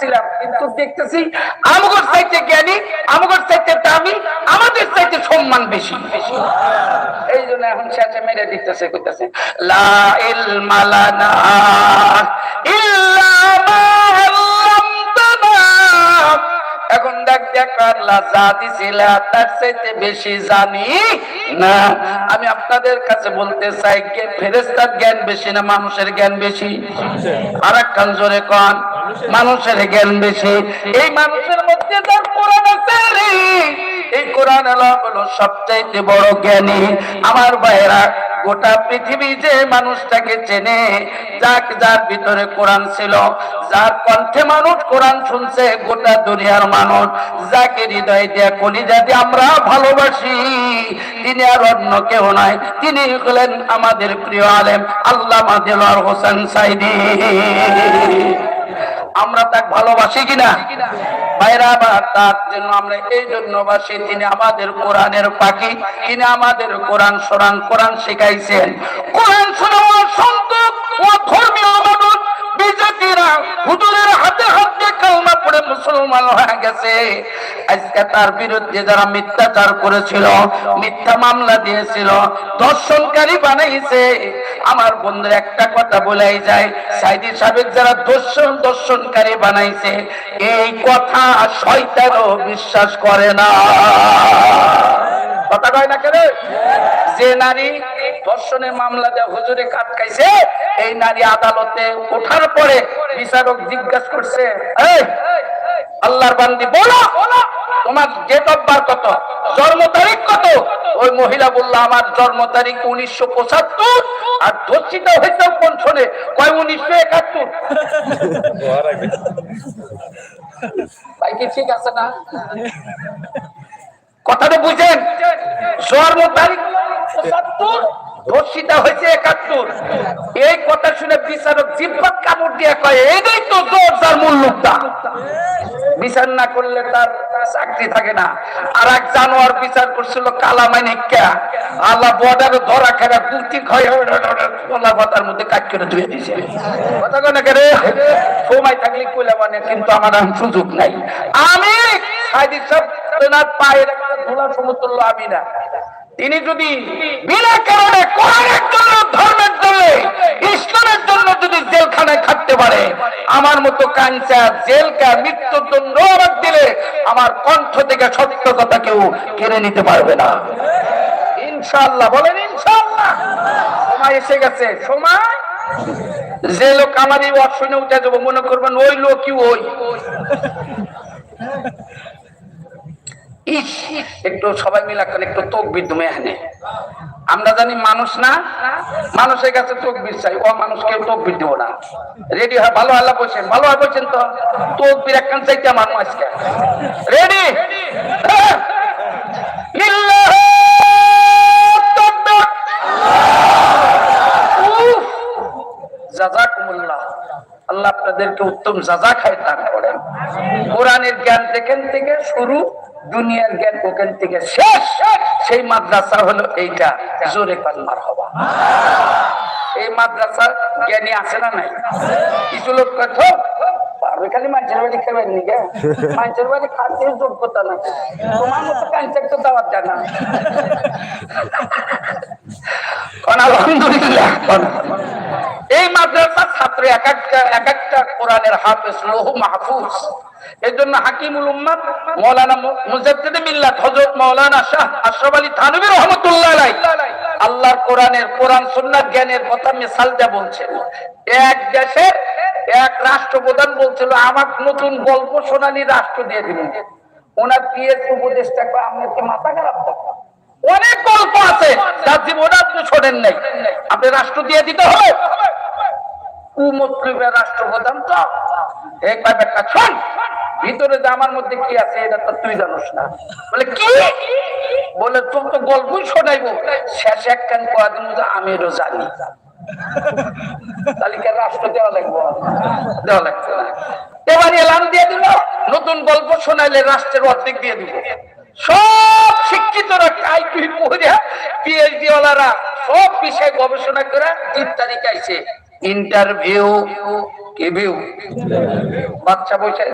ছিলাম কিন্তু দেখতেছি আমগর চাইতে জ্ঞানী, আমগর চাইতে দামি, আমাদের চাইতে সম্মান বেশি। এই জন্য এখন শেষে মেরে দিতেছে, কইতেছে এখন দেখ দেখ যা দিছিল, তার চাইতে বেশি জানি না। আমি আপনাদের কাছে বলতে চাই ফেরেস্তার জ্ঞান বেশি না, মানুষের জ্ঞান বেশি? আর একখান জোরে কন। মানুষের জ্ঞান বেশি। এই মানুষের মধ্যে যার কোরআন আছে এই কোরআন হলো সবচাইতে বড় জ্ঞানী। আমার ভাইয়েরা, গোটা পৃথিবী যে মানুষটাকে চেনে, যাক যার ভিতরে কোরআন ছিল, যার কণ্ঠে মানুষ কোরআন শুনছে, গোটা দুনিয়ার মানুষ, যাকে হৃদয় দিয়া কলিজা দিয়ে আমরা ভালোবাসি। তিনি আর অন্য কেউ নাই। তিনি হলেন আমাদের প্রিয় আলেম আল্লাহ দিলার হোসেন সাইদি। আমরা তাকে ভালোবাসি কিনা? বাইরা বা তার জন্য আমরা এই জন্য বাসি, তিনি আমাদের কোরআনের পাখি, তিনি আমাদের কোরআন সোরান কোরআন শিখাইছেন। কোরআন শোনা সন্ত ও ধর্মীয় মানুষ বিজেপিরা হুজুরের মুসলমান হয়ে গেছে। আজকে তার বিরুদ্ধে যারা মিথ্যাচার করেছিল, মিথ্যা মামলা দিয়েছিল দর্শনকারী বানাইছে। আমার বন্ধুর একটা কথা বলাই যায়, সাইদি সাহেব যারা দর্শন দর্শনকারী বানাইছে, এই কথা শয়তানও বিশ্বাস করে না। কথা কয় না কেন? যে নারী ধর্ষণের মামলা দেওয়া হুজুরে কাটকাইছে এই নারী আদালতে ওঠার পরে বিচারক জিজ্ঞাসা করছে আল্লাহর বান্দি, বলো, তোমার ডেট অফ বার্থ কত? জন্ম তারিখ কত? ওই মহিলা বলল, আমার জন্ম তারিখ উনিশশো পঁচাত্তর আর ধর্ষিত হয়েছে কোন শোনে কয় উনিশশো একাত্তর? ঠিক আছে না? কথাটা বুঝেন, জন্ম তারিখ পঁচাত্তর ধর্ষিতা হয়েছে একাত্তর। এই কথা শুনে বিচারক জিব্বাত কামড় দিয়ে কয় এটাই তো জোর মূল লোকটা। বিচার না করলে তার চাকরি থাকে না। আর এক জানোয়ার বিচার করছিল কালা মাইনিকা আল্লাহ বর্ডারে ধরা খেলা কুর্তি খয় কলা পাতার মধ্যে কাজ করে ধুয়ে দিয়েছে। কথা কেন করে? সময় থাকলে কইলা মানে কিন্তু আমার সুযোগ নাই। আমি সাইদি সব পায়ের ধুলা সমতুল্য আমি না। তিনি যদি বিনা কারণে কোরআনের জন্য, ধর্মের জন্য, ইসলামের জন্য যদি জেলখানায় খাটতে পারে, আমার মতো কাঞ্চা জেলকা, মৃত্যুর জন্য দিলে আমার কণ্ঠ থেকে সত্য কথা কেউ কেড়ে নিতে পারবে না। ইনশাল্লাহ বলেন ইনশাল্লাহ সময় এসে গেছে, সময়। যে লোক আমার এই শুনে উঠে যাব, মনে করবেন ওই লোকই ওই। ইস, একটু সবাই মিলে এখন একটু তকবির তুমি এখানে। আমরা জানি মানুষ না, মানুষের কাছে তকবির চাই, ও মানুষ কেউ তকবির দেবো না। রেডি হয়, ভালো আল্লাহ বলছেন, ভালো হয় বলছেন তো। তকবির একখান চাইতে আমার আজকে। রেডি জাজাকুমুল্লাহ আল্লাহ আপনাদেরকে উত্তম জাজা খায় দান করেন। কোরআনের জ্ঞান যেখান থেকে শুরু দুনিয়ার জ্ঞান ওখান থেকে শেষ সেই মাদ্রাসা হলো এইটা। জোরে পালমার হবা। এই মাদ্রাসার জ্ঞানী আছে না নাই? কিছু লোক খাতে যোগ্যতা না তোমার মতো এই মাদ্রাসার ছাত্র এক একটা এক একটা কোরআনের হাফেজ লৌহ মাহফুজ। এই জন্য হাকিমুল উম্মাদ মৌলানা মুজাদ্দিদ মিল্লাত হযরত মাওলানা শাহ আশরাফ আলী থানভী রাহমাতুল্লাহ আলাইহি। আল্লাহর কোরআনের কোরআন সুন্নাহ জ্ঞানের কথা মিসাল দেয়া বলছেন এক দেশের এক রাষ্ট্রপ্রধান বলছিল আমার নতুন গল্প শোনানি রাষ্ট্র দিয়ে দিবেন ওনার পিএস উপদেশটা কয়, আপনার কি মাথা খারাপ? অনেক গল্প আছে যার জীবনে আপনি শোনেন নাই। আপনি রাষ্ট্র দিয়ে দিতে হবে। কুমতলিবের রাষ্ট্রপ্রধান তো। এক ব্যাপারটা শোন। ভিতরে যে আমার মধ্যে কি আছে, এটা তো তুই জানোস না। বলে, কি? বলে, তোর তো গল্পই শোনাইবো। শেষে একখান কয়া দিন আমিরও জানি। গল্প শোনাইলে রাষ্ট্রের অর্ধেক দিয়ে দিব সব শিক্ষিতরা কাই তুই পড়ে পিএইচডি ওয়ালারা সব বিষয়ে গবেষণা করে তিন তারিখ আইছে। ইন্টারভিউ কে ভিউ বাচ্চা বসে